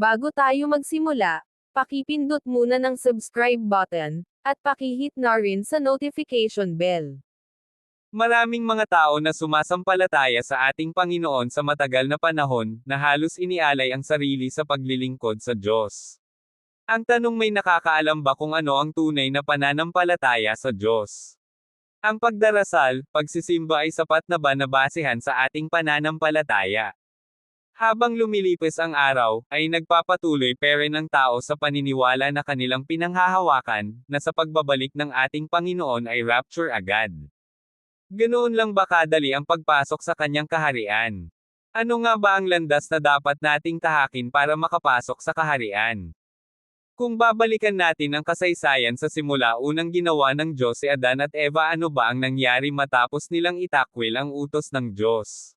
Bago tayo magsimula, pakipindot muna ng subscribe button, at pakihit na rin sa notification bell. Maraming mga tao na sumasampalataya sa ating Panginoon sa matagal na panahon, na halos inialay ang sarili sa paglilingkod sa Diyos. Ang tanong may nakakaalam ba kung ano ang tunay na pananampalataya sa Diyos? Ang pagdarasal, pagsisimba ay sapat na ba na basehan sa ating pananampalataya? Habang lumilipis ang araw, ay nagpapatuloy pere ng tao sa paniniwala na kanilang pinanghahawakan, na sa pagbabalik ng ating Panginoon ay rapture agad. Ganoon lang ba kadali ang pagpasok sa kanyang kaharian? Ano nga ba ang landas na dapat nating tahakin para makapasok sa kaharian? Kung babalikan natin ang kasaysayan sa simula unang ginawa ng Diyos si Adan at Eva ano ba ang nangyari matapos nilang itakwil ang utos ng Diyos?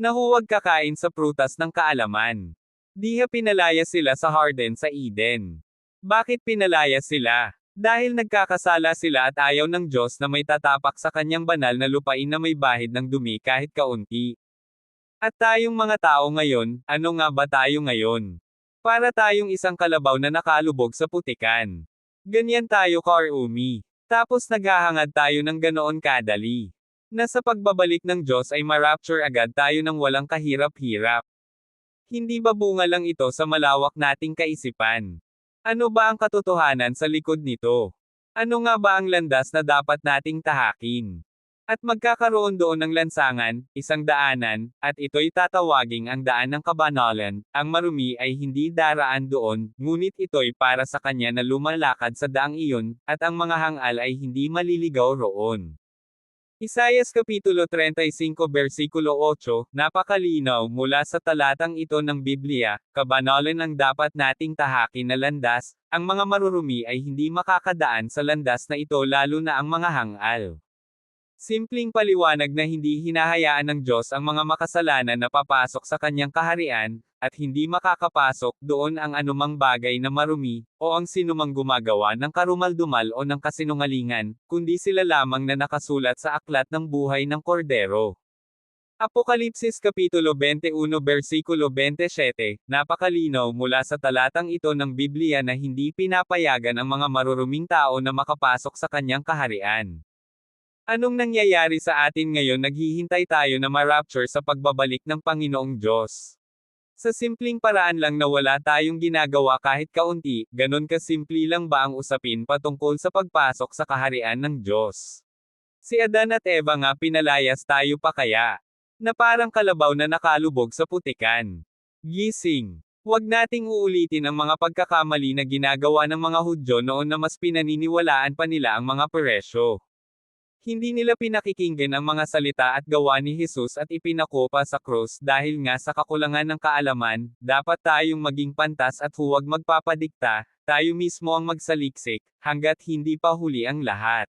Nahuwag kakain sa prutas ng kaalaman. Diha pinalaya sila sa Harden sa Eden. Bakit pinalaya sila? Dahil nagkakasala sila at ayaw ng Diyos na may tatapak sa kanyang banal na lupain na may bahid ng dumi kahit kaunti. At tayong mga tao ngayon, ano nga ba tayo ngayon? Para tayong isang kalabaw na nakalubog sa putikan. Ganyan tayo Karumi. Tapos naghahangad tayo ng ganoon kadali. Na sa pagbabalik ng Diyos ay marapture agad tayo ng walang kahirap-hirap. Hindi ba bunga lang ito sa malawak nating kaisipan? Ano ba ang katotohanan sa likod nito? Ano nga ba ang landas na dapat nating tahakin? At magkakaroon doon ng lansangan, isang daanan, at ito'y tatawaging ang daan ng kabanalan, ang marumi ay hindi daraan doon, ngunit ito'y para sa kanya na lumalakad sa daang iyon, at ang mga hangal ay hindi maliligaw roon. Isayas Kapitulo 35 Versikulo 8, napakalinaw mula sa talatang ito ng Biblia, kabanalan ang dapat nating tahakin na landas, ang mga marurumi ay hindi makakadaan sa landas na ito lalo na ang mga hangal. Simpleng paliwanag na hindi hinahayaan ng Diyos ang mga makasalanan na papasok sa kanyang kaharian, at hindi makakapasok doon ang anumang bagay na marumi, o ang sinumang gumagawa ng karumaldumal o ng kasinungalingan, kundi sila lamang na nakasulat sa aklat ng buhay ng kordero. Apokalipsis Kapitulo 21 Versikulo 27, napakalinaw mula sa talatang ito ng Biblia na hindi pinapayagan ang mga maruruming tao na makapasok sa kanyang kaharian. Anong nangyayari sa atin ngayon naghihintay tayo na ma-rapture sa pagbabalik ng Panginoong Diyos? Sa simpleng paraan lang na wala tayong ginagawa kahit kaunti, ganon kasimple lang ba ang usapin patungkol sa pagpasok sa kaharian ng Diyos? Si Adan at Eva nga pinalayas tayo pa kaya? Na parang kalabaw na nakalubog sa putikan. Gising. Huwag nating uulitin ang mga pagkakamali na ginagawa ng mga Hudyo noon na mas pinaniniwalaan pa nila ang mga peresyo. Hindi nila pinakikinggan ang mga salita at gawa ni Jesus at ipinakopa sa krus dahil nga sa kakulangan ng kaalaman, dapat tayong maging pantas at huwag magpapadikta, tayo mismo ang magsaliksik, hanggat hindi pa huli ang lahat.